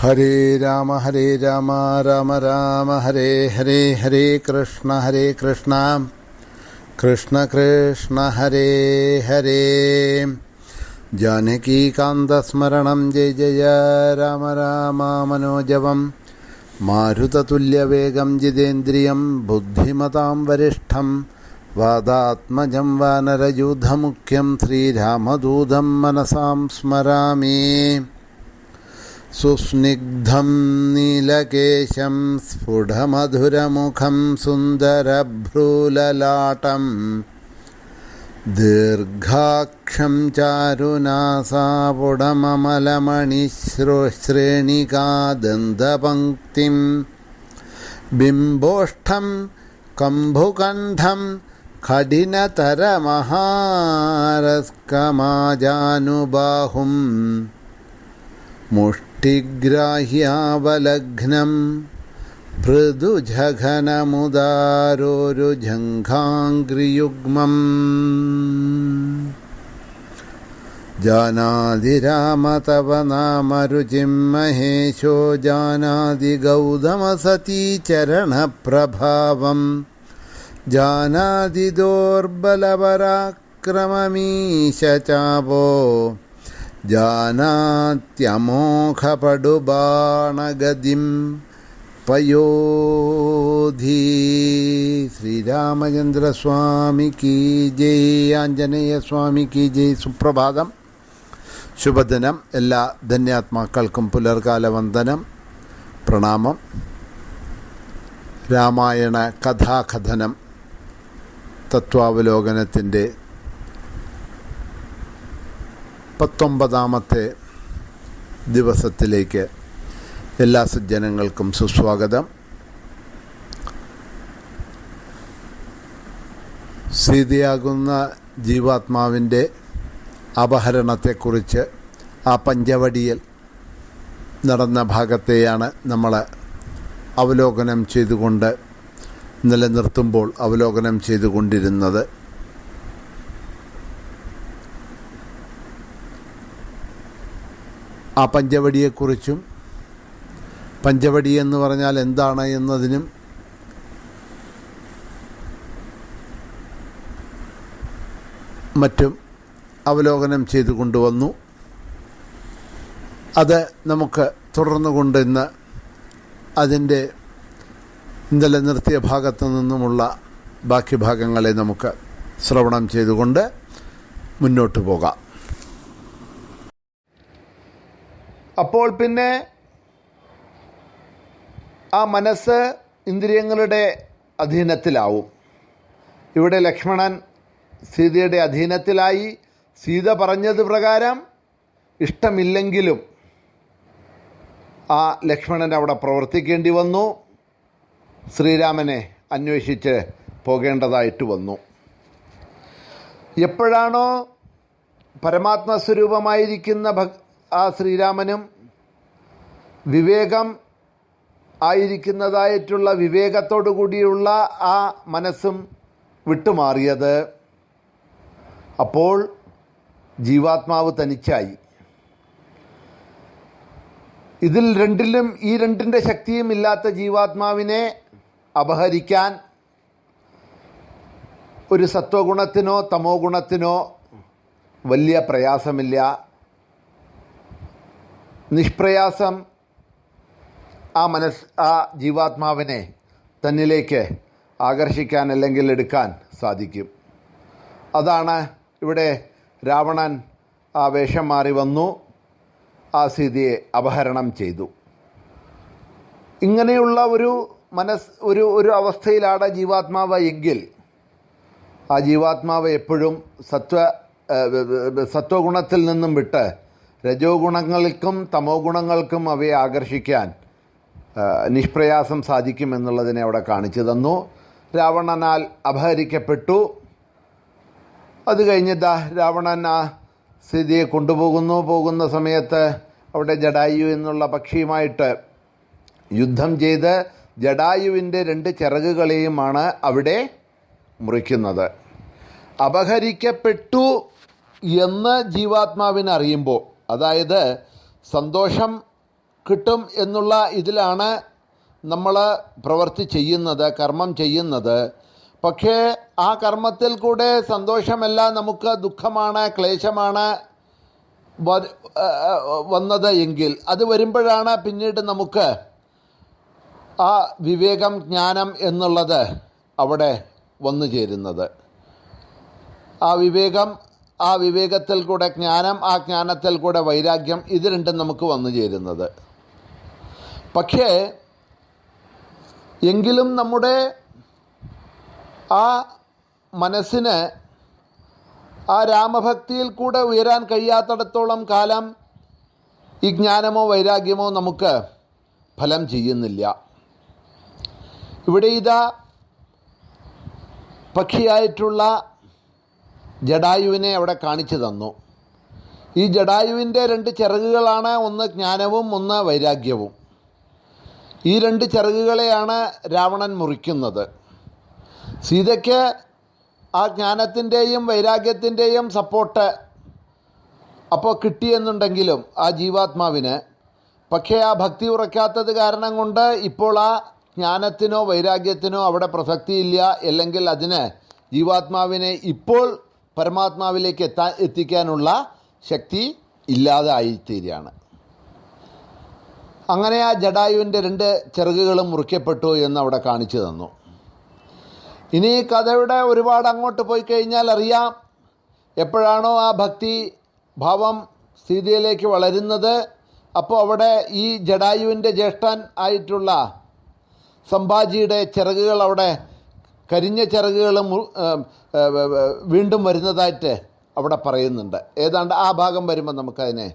हरे राम हरे राम राम राम, हरे हरे हरे कृष्ण हरे कृष्ण। कृष्ण कृष्ण, हरे हरे। जानकीकान्तस्मरणं जय जय, राम राम, मनोजवम्। मारुततुल्यवेगं बुद्धिमता वरिष्ठ वादात्मज वादात्मजं, वानरयूधमुख्यं, श्रीरामदूतं, मनसां स्मरामि। സുസ്നിഗ്ധം നീലകേശം സ്ഫുടമധുരമുഖം സുന്ദരഭ്രൂലലാട്ടം ദീർഘാക്ഷം ചാരുനാസാപുടമമലമണിശ്രേണികാദന്തപങ്ക്തിം बिम्बोष्ठं കംഭുകണ്ഠം കഠിനതരമഹാരസ്കമാജാനുബാഹും മുഷ്ടിഗ്രാഹ്യാവലഘ്നം മൃദുജഘനമുദാരോരുജംഘാംഗ്രിയുഗ്മം ജാനാതി രാമ തവ നാമരുചിം മഹേശോ ജാനാതി ഗൗതമസതീചരണപ്രഭാവം ജാനാതി ദോർബലപരാക്രമമീശ ചാപോ ജാനാത്യമോഘപടുബാണഗതിം പയോധി. ശ്രീരാമചന്ദ്രസ്വാമിക്ക് ജയ് ആഞ്ജനേയസ്വാമി കീ ജയ്. സുപ്രഭാതം. ശുഭദിനം. എല്ലാ ധന്യാത്മാക്കൾക്കും പുലർകാല വന്ദനം പ്രണാമം. രാമായണ കഥാകഥനം. തത്വാവലോകനത്തിന്റെ പത്തൊമ്പതാമത്തെ ദിവസത്തിലേക്ക് എല്ലാ സജ്ജനങ്ങൾക്കും സുസ്വാഗതം. സീതയാകുന്ന ജീവാത്മാവിന്റെ അപഹരണത്തെക്കുറിച്ച് ആ പഞ്ചവടിയിൽ നടന്ന ഭാഗത്തെയാണ് നമ്മൾ അവലോകനം ചെയ്തുകൊണ്ട് നിലനിർത്തുമ്പോൾ അവലോകനം ചെയ്തുകൊണ്ടിരുന്നത്. ആ പഞ്ചവടിയെക്കുറിച്ചും പഞ്ചവടി എന്ന് പറഞ്ഞാൽ എന്താണ് എന്നതിനും മറ്റും അവലോകനം ചെയ്തു കൊണ്ടുവന്നു. അത് നമുക്ക് തുടർന്നു കൊണ്ട് ഇന്ന് അതിന്റെ ഇന്നലെ നിർത്തിയ ഭാഗത്തു നിന്നുമുള്ള ബാക്കി ഭാഗങ്ങളെ നമുക്ക് ശ്രവണം ചെയ്തുകൊണ്ട് മുന്നോട്ട് പോകാം. അപ്പോൾ പിന്നെ ആ മനസ്സ് ഇന്ദ്രിയങ്ങളുടെ അധീനത്തിലാവും. ഇവിടെ ലക്ഷ്മണൻ സീതയുടെ അധീനത്തിലായി. സീത പറഞ്ഞത് പ്രകാരം ഇഷ്ടമില്ലെങ്കിലും ആ ലക്ഷ്മണൻ അവിടെ പ്രവർത്തിക്കേണ്ടി വന്നു. ശ്രീരാമനെ അന്വേഷിച്ച് പോകേണ്ടതായിട്ട് വന്നു. എപ്പോഴാണോ പരമാത്മസ്വരൂപമായിരിക്കുന്ന ഭക് ആ ശ്രീരാമനും വിവേകം ആയിരിക്കുന്നതായിട്ടുള്ള വിവേകത്തോടു കൂടിയുള്ള ആ മനസ്സും വിട്ടുമാറിയത്. അപ്പോൾ ജീവാത്മാവ് തനിച്ചായി. ഇതിൽ രണ്ടിലും ഈ രണ്ടിന്റെ ശക്തിയും ഇല്ലാത്ത ജീവാത്മാവിനെ അപഹരിക്കാൻ ഒരു സത്വഗുണത്തിനോ തമോ ഗുണത്തിനോ വലിയ പ്രയാസമില്ല. നിഷ്പ്രയാസം ആ മനസ് ആ ജീവാത്മാവിനെ തന്നിലേക്ക് ആകർഷിക്കാൻ അല്ലെങ്കിൽ എടുക്കാൻ സാധിക്കും. അതാണ് ഇവിടെ രാവണൻ ആ വേഷം മാറി വന്നു ആ സീതയെ അപഹരണം ചെയ്തു. ഇങ്ങനെയുള്ള ഒരു മനസ് ഒരു ഒരു അവസ്ഥയിലാണ് ജീവാത്മാവ് എങ്കിൽ ആ ജീവാത്മാവ് എപ്പോഴും സത്വ സത്വഗുണത്തിൽ നിന്നും വിട്ട് രജോ ഗുണങ്ങൾക്കും തമോ ഗുണങ്ങൾക്കും അവയെ ആകർഷിക്കാൻ നിഷ്പ്രയാസം സാധിക്കുമെന്നുള്ളതിനെ അവിടെ കാണിച്ചു തന്നു. രാവണനാൽ അപഹരിക്കപ്പെട്ടു. അത് കഴിഞ്ഞിതാ രാവണൻ ആ സ്ഥിതിയെ കൊണ്ടുപോകുന്നു. പോകുന്ന സമയത്ത് അവിടെ ജഡായു എന്നുള്ള പക്ഷിയുമായിട്ട് യുദ്ധം ചെയ്ത് ജഡായുവിന്റെ രണ്ട് ചിറകുകളെയുമാണ് അവിടെ മുറിക്കുന്നത്. അപഹരിക്കപ്പെട്ടു എന്ന് ജീവാത്മാവിന് അറിയുമ്പോൾ അതായത് സന്തോഷം കിട്ടും എന്നുള്ള ഇതിലാണ് നമ്മൾ പ്രവൃത്തി ചെയ്യുന്നത് കർമ്മം ചെയ്യുന്നത്. പക്ഷേ ആ കർമ്മത്തിൽ കൂടെ സന്തോഷമല്ല നമുക്ക് ദുഃഖമാണ് ക്ലേശമാണ് വന്നത് എങ്കിൽ അത് വരുമ്പോഴാണ് പിന്നീട് നമുക്ക് ആ വിവേകം ജ്ഞാനം എന്നുള്ളത് അവിടെ വന്നു ചേരുന്നത്. ആ വിവേകം ആ വിവേകത്തിൽ കൂടെ ജ്ഞാനം ആ ജ്ഞാനത്തിൽ കൂടെ വൈരാഗ്യം ഇത് രണ്ടും നമുക്ക് വന്നു ചേരുന്നത്. പക്ഷേ എങ്കിലും നമ്മുടെ ആ മനസ്സിന് ആ രാമഭക്തിയിൽ കൂടെ ഉയരാൻ കഴിയാത്തിടത്തോളം കാലം ഈ ജ്ഞാനമോ വൈരാഗ്യമോ നമുക്ക് ഫലം ചെയ്യുന്നില്ല. ഇവിടെ ഇതാ പക്ഷിയായിട്ടുള്ള ജഡായുവിനെ അവിടെ കാണിച്ചു തന്നു. ഈ ജഡായുവിന്റെ രണ്ട് ചിറകുകളാണ് ഒന്ന് ജ്ഞാനവും ഒന്ന് വൈരാഗ്യവും. ഈ രണ്ട് ചിറകുകളെയാണ് രാവണൻ മുറിക്കുന്നത്. സീതയ്ക്ക് ആ ജ്ഞാനത്തിന്റെയും വൈരാഗ്യത്തിന്റെയും സപ്പോർട്ട് അപ്പോൾ കിട്ടിയെന്നുണ്ടെങ്കിലും ആ ജീവാത്മാവിന്. പക്ഷേ ആ ഭക്തി ഉറക്കാത്തത് കാരണം കൊണ്ട് ഇപ്പോൾ ആ ജ്ഞാനത്തിനോ വൈരാഗ്യത്തിനോ അവിടെ പ്രസക്തിയില്ല. അല്ലെങ്കിൽ അതിന് ജീവാത്മാവിനെ ഇപ്പോൾ പരമാത്മാവിലേക്ക് എത്താൻ എത്തിക്കാനുള്ള ശക്തി ഇല്ലാതെ ഇല്ലാതായിത്തീരുകയാണ് അങ്ങനെ ആ ജഡായുവിന്റെ രണ്ട് ചിറകുകളും മുറിക്കപ്പെട്ടു എന്ന് അവിടെ കാണിച്ചു തന്നു. ഇനി കഥയുടെ ഒരുപാട് അങ്ങോട്ട് പോയി കഴിഞ്ഞാൽ അറിയാം എപ്പോഴാണോ ആ ഭക്തി ഭാവം സ്ഥിതിയിലേക്ക് വളരുന്നത്. അപ്പോൾ അവിടെ ഈ ജഡായുവിന്റെ ജ്യേഷ്ഠൻ ആയിട്ടുള്ള സംഭാജിയുടെ ചിറകുകൾ അവിടെ കരിഞ്ഞ ഏ, വീണ്ടും വരുന്നതായിട്ട് അവിടെ പറയുന്നുണ്ട്. ഏതാണ്ട് ആ ഭാഗം വരുമ്പോൾ നമുക്കതിനെ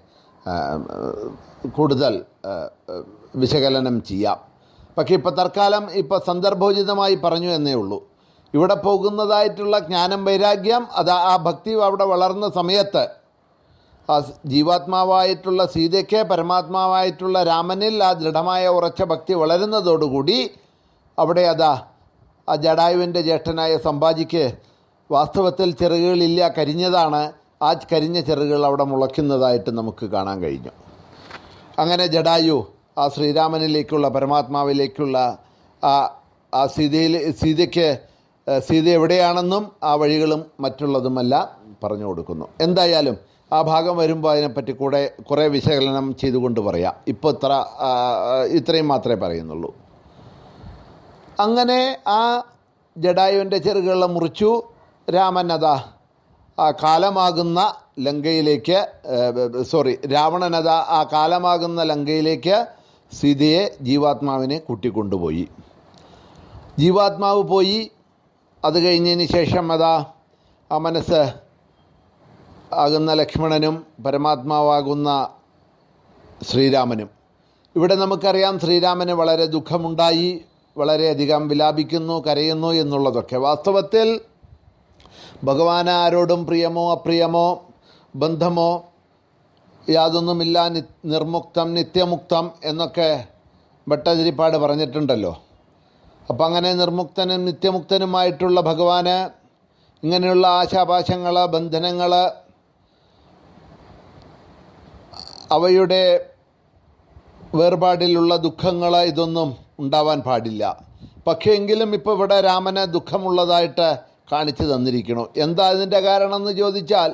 കൂടുതൽ വിശകലനം ചെയ്യാം. പക്ഷേ ഇപ്പോൾ തൽക്കാലം ഇപ്പോൾ സന്ദർഭോചിതമായി പറഞ്ഞു എന്നേ ഉള്ളൂ. ഇവിടെ പോകുന്നതായിട്ടുള്ള ജ്ഞാനം വൈരാഗ്യം അത് ആ ഭക്തി അവിടെ വളർന്ന സമയത്ത് ആ ജീവാത്മാവായിട്ടുള്ള സീതയ്ക്ക് പരമാത്മാവായിട്ടുള്ള രാമനിൽ ആ ദൃഢമായ ഉറച്ച ഭക്തി വളരുന്നതോടുകൂടി അവിടെ അതാ ആ ജഡായുവിന്റെ ജ്യേഷ്ഠനായ സംഭാജിക്ക് വാസ്തവത്തിൽ ചിറകുകളില്ല കരിഞ്ഞതാണ്. ആ കരിഞ്ഞ ചിറകുകൾ അവിടെ മുളയ്ക്കുന്നതായിട്ട് നമുക്ക് കാണാൻ കഴിഞ്ഞു. അങ്ങനെ ജഡായു ആ ശ്രീരാമനിലേക്കുള്ള പരമാത്മാവിലേക്കുള്ള ആ ആ സീതയിൽ സീതയ്ക്ക് സീത എവിടെയാണെന്നും ആ വഴികളും മറ്റുള്ളതുമെല്ലാം പറഞ്ഞു കൊടുക്കുന്നു. എന്തായാലും ആ ഭാഗം വരുമ്പോൾ അതിനെപ്പറ്റി കൂടെ കുറേ വിശകലനം ചെയ്തുകൊണ്ട് പറയാം. ഇപ്പോൾ ഇത്ര ഇത്രയും മാത്രമേ പറയുന്നുള്ളൂ. അങ്ങനെ ആ ജഡായുവിന്റെ ചെറുകളെ മുറിച്ചു രാമൻ അതാ ആ കാലമാകുന്ന ലങ്കയിലേക്ക് സോറി രാവണനത ആ കാലമാകുന്ന ലങ്കയിലേക്ക് സീതയെ ജീവാത്മാവിനെ കൂട്ടിക്കൊണ്ടുപോയി. ജീവാത്മാവ് പോയി. അത് കഴിഞ്ഞതിന് ശേഷം അതാ ആ മനസ്സ് ആകുന്ന ലക്ഷ്മണനും പരമാത്മാവാകുന്ന ശ്രീരാമനും. ഇവിടെ നമുക്കറിയാം ശ്രീരാമന് വളരെ ദുഃഖമുണ്ടായി. വളരെയധികം വിലാപിക്കുന്നു കരയുന്നു എന്നുള്ളതൊക്കെ. വാസ്തവത്തിൽ ഭഗവാൻ ആരോടും പ്രിയമോ അപ്രിയമോ ബന്ധമോ യാതൊന്നുമില്ല നി നിർമുക്തം നിത്യമുക്തം എന്നൊക്കെ ഭട്ടതിരിപ്പാട് പറഞ്ഞിട്ടുണ്ടല്ലോ. അപ്പം അങ്ങനെ നിർമുക്തനും നിത്യമുക്തനുമായിട്ടുള്ള ഭഗവാന് ഇങ്ങനെയുള്ള ആശാപാശങ്ങൾ ബന്ധനങ്ങൾ അവയുടെ വേർപാടിലുള്ള ദുഃഖങ്ങൾ ഇതൊന്നും ഉണ്ടാവാൻ പാടില്ല. പക്ഷേ എങ്കിലും ഇപ്പോൾ ഇവിടെ രാമന് ദുഃഖമുള്ളതായിട്ട് കാണിച്ചു തന്നിരിക്കണം എന്താ ഇതിന്റെ കാരണം എന്ന് ചോദിച്ചാൽ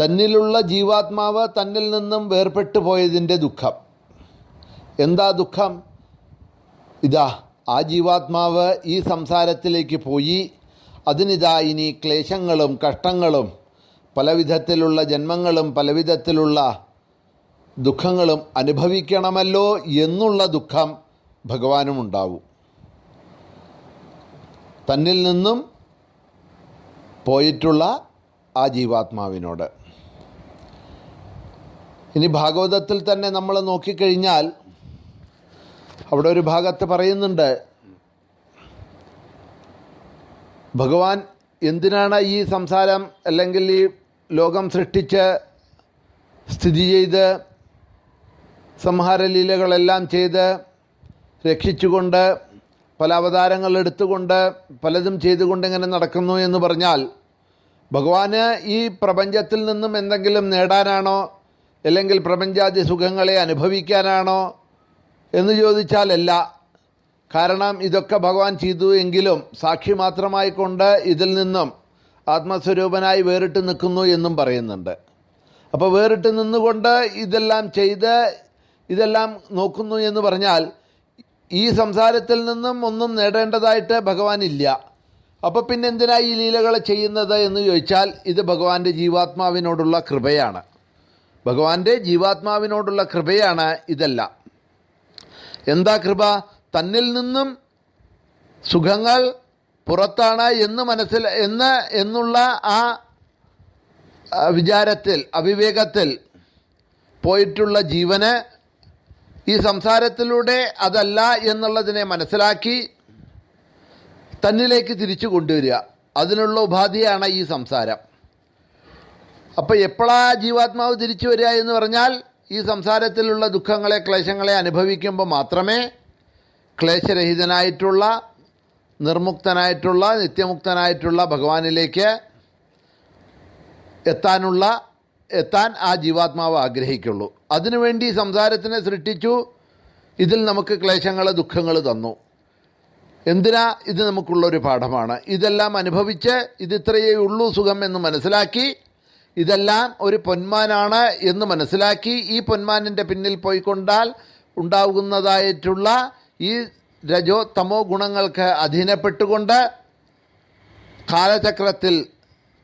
തന്നിലുള്ള ജീവാത്മാവ് തന്നിൽ നിന്നും വേർപെട്ടു പോയതിന്റെ ദുഃഖം. എന്താ ദുഃഖം? ഇതാ ആ ജീവാത്മാവ് ഈ സംസാരത്തിലേക്ക് പോയി. അതിനിതാ ഇനി ക്ലേശങ്ങളും കഷ്ടങ്ങളും പലവിധത്തിലുള്ള ജന്മങ്ങളും പലവിധത്തിലുള്ള ദുഃഖങ്ങളും അനുഭവിക്കണമല്ലോ എന്നുള്ള ദുഃഖം ഭഗവാനും ഉണ്ടാവും തന്നിൽ നിന്നും പോയിട്ടുള്ള ആ ജീവാത്മാവിനോട്. ഇനി ഭാഗവതത്തിൽ തന്നെ നമ്മൾ നോക്കിക്കഴിഞ്ഞാൽ അവിടെ ഒരു ഭാഗത്ത് പറയുന്നുണ്ട് ഭഗവാൻ എന്തിനാണ് ഈ സംസാരം അല്ലെങ്കിൽ ഈ ലോകം സൃഷ്ടിച്ച് സ്ഥിതി ചെയ്ത് സംഹാരലീലകളെല്ലാം ചെയ്ത് രക്ഷിച്ചുകൊണ്ട് പല അവതാരങ്ങൾ എടുത്തുകൊണ്ട് പലതും ചെയ്തുകൊണ്ട് ഇങ്ങനെ നടക്കുന്നു എന്ന് പറഞ്ഞാൽ ഭഗവാന് ഈ പ്രപഞ്ചത്തിൽ നിന്നും എന്തെങ്കിലും നേടാനാണോ അല്ലെങ്കിൽ പ്രപഞ്ചാതി സുഖങ്ങളെ അനുഭവിക്കാനാണോ എന്ന് ചോദിച്ചാലല്ല. കാരണം ഇതൊക്കെ ഭഗവാൻ ചെയ്തു എങ്കിലും സാക്ഷി മാത്രമായി കൊണ്ട് ഇതിൽ നിന്നും ആത്മസ്വരൂപനായി വേറിട്ട് നിൽക്കുന്നു എന്നും പറയുന്നുണ്ട്. അപ്പോൾ വേറിട്ട് നിന്നുകൊണ്ട് ഇതെല്ലാം ചെയ്ത് ഇതെല്ലാം നോക്കുന്നു എന്ന് പറഞ്ഞാൽ ഈ സംസാരത്തിൽ നിന്നും ഒന്നും നേടേണ്ടതായിട്ട് ഭഗവാൻ ഇല്ല. അപ്പോൾ പിന്നെ എന്തിനാ ഈ ലീലകൾ ചെയ്യുന്നത് എന്ന് ചോദിച്ചാൽ ഇത് ഭഗവാന്റെ ജീവാത്മാവിനോടുള്ള കൃപയാണ്. ഭഗവാന്റെ ജീവാത്മാവിനോടുള്ള കൃപയാണ് ഇതല്ല. എന്താ കൃപ? തന്നിൽ നിന്നും സുഖങ്ങൾ പുറത്താണ് എന്ന് മനസ്സിൽ എന്ന് എന്നുള്ള ആ ആ, വിചാരത്തിൽ അവിവേകത്തിൽ പോയിട്ടുള്ള ജീവന് ഈ സംസാരത്തിലൂടെ അതല്ല എന്നുള്ളതിനെ മനസ്സിലാക്കി തന്നിലേക്ക് തിരിച്ചു കൊണ്ടുവരിക. അതിനുള്ള ഉപാധിയാണ് ഈ സംസാരം. അപ്പോൾ എപ്പോഴാ ജീവാത്മാവ് തിരിച്ചു വരിക എന്ന് പറഞ്ഞാൽ ഈ സംസാരത്തിലുള്ള ദുഃഖങ്ങളെ ക്ലേശങ്ങളെ അനുഭവിക്കുമ്പോൾ മാത്രമേ ക്ലേശരഹിതനായിട്ടുള്ള നിർമുക്തനായിട്ടുള്ള നിത്യമുക്തനായിട്ടുള്ള ഭഗവാനിലേക്ക് എത്താനുള്ള എത്താൻ ആ ജീവാത്മാവ് ആഗ്രഹിക്കുള്ളൂ. അതിനുവേണ്ടി സംസാരത്തിനെ സൃഷ്ടിച്ചു. ഇതിൽ നമുക്ക് ക്ലേശങ്ങൾ ദുഃഖങ്ങൾ തന്നു. എന്തിനാ ഇത് നമുക്കുള്ളൊരു പാഠമാണ്? ഇതെല്ലാം അനുഭവിച്ച് ഇത് ഇത്രയേ ഉള്ളൂ സുഖം എന്ന് മനസ്സിലാക്കി ഇതെല്ലാം ഒരു പൊന്മാനാണ് എന്ന് മനസ്സിലാക്കി ഈ പൊന്മാനിന്റെ പിന്നിൽ പോയിക്കൊണ്ടാൽ ഉണ്ടാകുന്നതായിട്ടുള്ള ഈ രജോ തമോ ഗുണങ്ങൾക്ക് അധീനപ്പെട്ടുകൊണ്ട് കാലചക്രത്തിൽ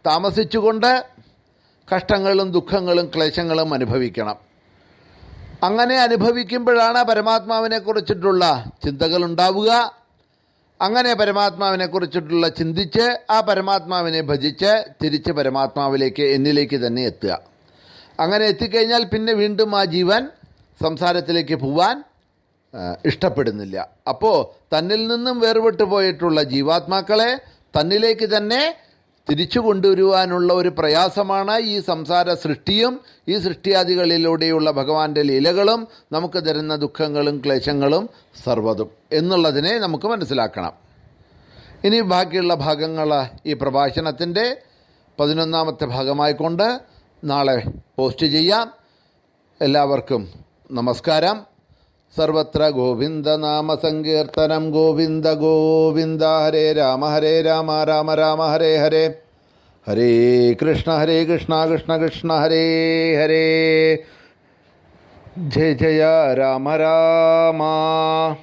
താമസിച്ചുകൊണ്ട് കഷ്ടങ്ങളും ദുഃഖങ്ങളും ക്ലേശങ്ങളും അനുഭവിക്കണം. അങ്ങനെ അനുഭവിക്കുമ്പോഴാണ് പരമാത്മാവിനെ കുറിച്ചിട്ടുള്ള ചിന്തകൾ ഉണ്ടാവുക. അങ്ങനെ പരമാത്മാവിനെ കുറിച്ചിട്ടുള്ള ചിന്തിച്ച് ആ പരമാത്മാവിനെ ഭജിച്ച് തിരിച്ച് പരമാത്മാവിലേക്ക് എന്നിലേക്ക് തന്നെ എത്തുക. അങ്ങനെ എത്തിക്കഴിഞ്ഞാൽ പിന്നെ വീണ്ടും ആ ജീവൻ സംസാരത്തിലേക്ക് പോവാൻ ഇഷ്ടപ്പെടുന്നില്ല. അപ്പോൾ തന്നിൽ നിന്നും വേർപെട്ടു പോയിട്ടുള്ള ജീവാത്മാക്കളെ തന്നിലേക്ക് തന്നെ തിരിച്ചു കൊണ്ടുവരുവാനുള്ള ഒരു പ്രയാസമാണ് ഈ സംസാര സൃഷ്ടിയും ഈ സൃഷ്ടിയാദികളിലൂടെയുള്ള ഭഗവാന്റെ ലീലകളും നമുക്ക് തരുന്ന ദുഃഖങ്ങളും ക്ലേശങ്ങളും സർവതും എന്നുള്ളതിനെ നമുക്ക് മനസ്സിലാക്കണം. ഇനി ബാക്കിയുള്ള ഭാഗങ്ങൾ ഈ പ്രഭാഷണത്തിന്റെ പതിനൊന്നാമത്തെ ഭാഗമായിക്കൊണ്ട് നാളെ പോസ്റ്റ് ചെയ്യാം. എല്ലാവർക്കും നമസ്കാരം. सर्वत्र गोविंद नाम संकीर्तनम गोविंद गोविंद हरे राम हरे राम राम राम, हरे हरे। हरे कृष्ण हरे कृष्ण कृष्ण कृष्ण, हरे हरे। जय जय, राम, रामा।